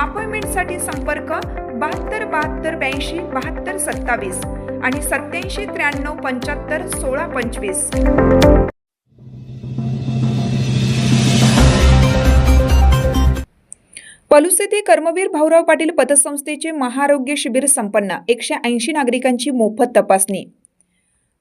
अपॉइंटमेंटसाठी संपर्क बहात्तर बहात्तर ब्याऐंशी बहात्तर सत्तावीस आणि सत्याऐंशी त्र्याण्णव पंच्याहत्तर सोळा पंचवीस. पलूस येथे कर्मवीर भाऊराव पाटील पतसंस्थेचे महाआरोग्य शिबिर संपन्न एकशे ऐंशी नागरिकांची मोफत तपासणी.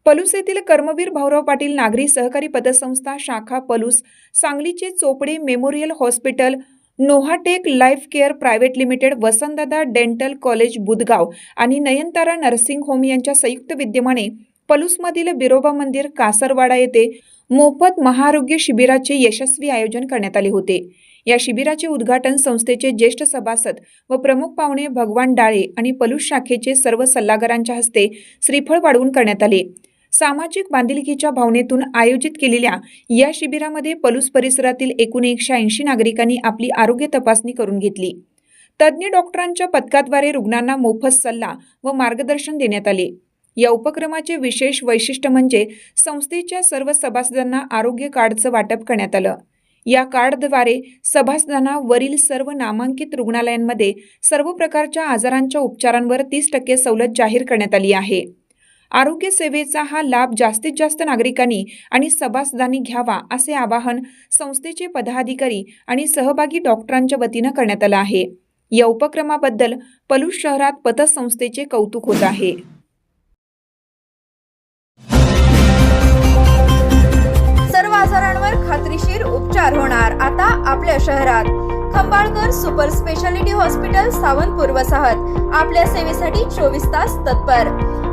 पलूस येथील कर्मवीर भाऊराव पाटील नागरी सहकारी पतसंस्था शाखा पलूस सांगलीचे Chopde memorial hospital नोहाटेक life care private limited Vasantdada dental college Budgaon आणि नयनतारा नर्सिंग होम यांच्या संयुक्त विद्यमाने पलूसमधील बिरोबा मंदिर कासरवाडा येथे मोफत महाआरोग्य शिबिराचे यशस्वी आयोजन करण्यात आले होते. या शिबिराचे उद्घाटन संस्थेचे ज्येष्ठ सभासद व प्रमुख पाहुणे भगवान डाळे आणि पलूस शाखेचे सर्व सल्लागारांच्या हस्ते श्रीफळ वाढवून करण्यात आले. सामाजिक बांधिलकीच्या भावनेतून आयोजित केलेल्या या शिबिरामध्ये पलूस परिसरातील एकूण एकशे ऐंशी नागरिकांनी आपली आरोग्य तपासणी करून घेतली. तज्ज्ञ डॉक्टरांच्या पथकाद्वारे रुग्णांना मोफत सल्ला व मार्गदर्शन देण्यात आले. या उपक्रमाचे विशेष वैशिष्ट्य म्हणजे संस्थेच्या सर्व सभासदांना आरोग्य कार्डचं वाटप करण्यात आलं. या कार्डद्वारे सभासदांना वरील सर्व नामांकित रुग्णालयांमध्ये सर्व प्रकारच्या आजारांच्या उपचारांवर तीस टक्के सवलत जाहीर करण्यात आली आहे. आरोग्य सेवेचा हा लाभ जास्तीत जास्त नागरिकांनी आणि सभासदांनी घ्यावा असे आवाहन संस्थेचे पदाधिकारी आणि सहभागी डॉक्टरांच्या वतीनं करण्यात आलं आहे. या उपक्रमाबद्दल पलूस शहरात पतसंस्थेचे कौतुक होत आहे. सर्व आजारांवर खात्रीशीर उपचार होणार. आता आपल्या शहरात. Khambalkar super speciality hospital Sawantpur वसाहत. आपल्या सेवेसाठी चोवीस तास तत्पर.